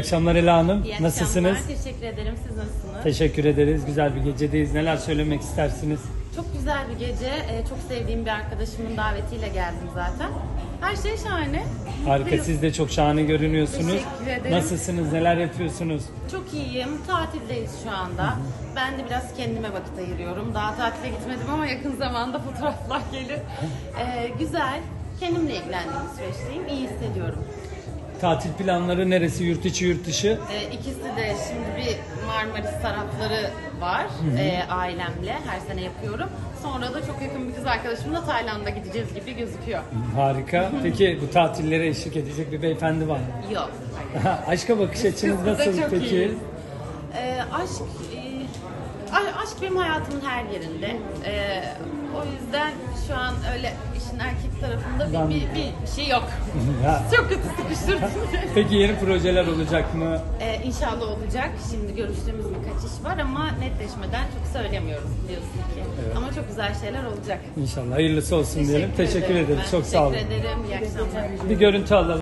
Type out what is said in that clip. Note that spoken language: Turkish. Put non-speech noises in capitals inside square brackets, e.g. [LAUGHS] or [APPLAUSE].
İyi akşamlar Ela Hanım. İyi Nasılsınız? akşamlar. Teşekkür ederim. Siz nasılsınız? Teşekkür ederiz. Güzel bir gecedeyiz. Neler söylemek istersiniz? Çok güzel bir gece. Ee, çok sevdiğim bir arkadaşımın davetiyle geldim zaten. Her şey şahane. Harika. Mutluyum. Siz de çok şahane görünüyorsunuz. Teşekkür ederim. Nasılsınız? Neler yapıyorsunuz? Çok iyiyim. Tatildeyiz şu anda. Ben de biraz kendime vakit ayırıyorum. Daha tatile gitmedim ama yakın zamanda fotoğraflar gelir. [LAUGHS] Ee, güzel. Kendimle ilgilendiğim süreçteyim. İyi hissediyorum. Tatil planları neresi? Yurt içi, yurt dışı? Ee, ikisi de şimdi bir Marmaris tarafları var ee, ailemle. Her sene yapıyorum. Sonra da çok yakın bir kız arkadaşımla Tayland'a gideceğiz gibi gözüküyor. Harika. Peki bu tatillere eşlik edecek bir beyefendi var mı? Yok. [LAUGHS] Aşka bakış açınız nasıl çok peki? iyiyiz. Ee, aşk e, aşk benim hayatımın her yerinde. Ee, o şu an öyle işin erkek tarafında bir, bir, bir şey yok. [LAUGHS] Ya, Çok kötü sıkıştırdım. [LAUGHS] Peki yeni projeler olacak mı? ee, inşallah olacak. Şimdi görüştüğümüz birkaç iş var ama netleşmeden çok söylemiyoruz biliyorsun ki. Ama çok güzel şeyler olacak. İnşallah hayırlısı olsun diyelim. Teşekkür ederim. ederiz. Ben Çok sağ olun. Teşekkür ederim. İyi akşamlar. Bir görüntü alalım.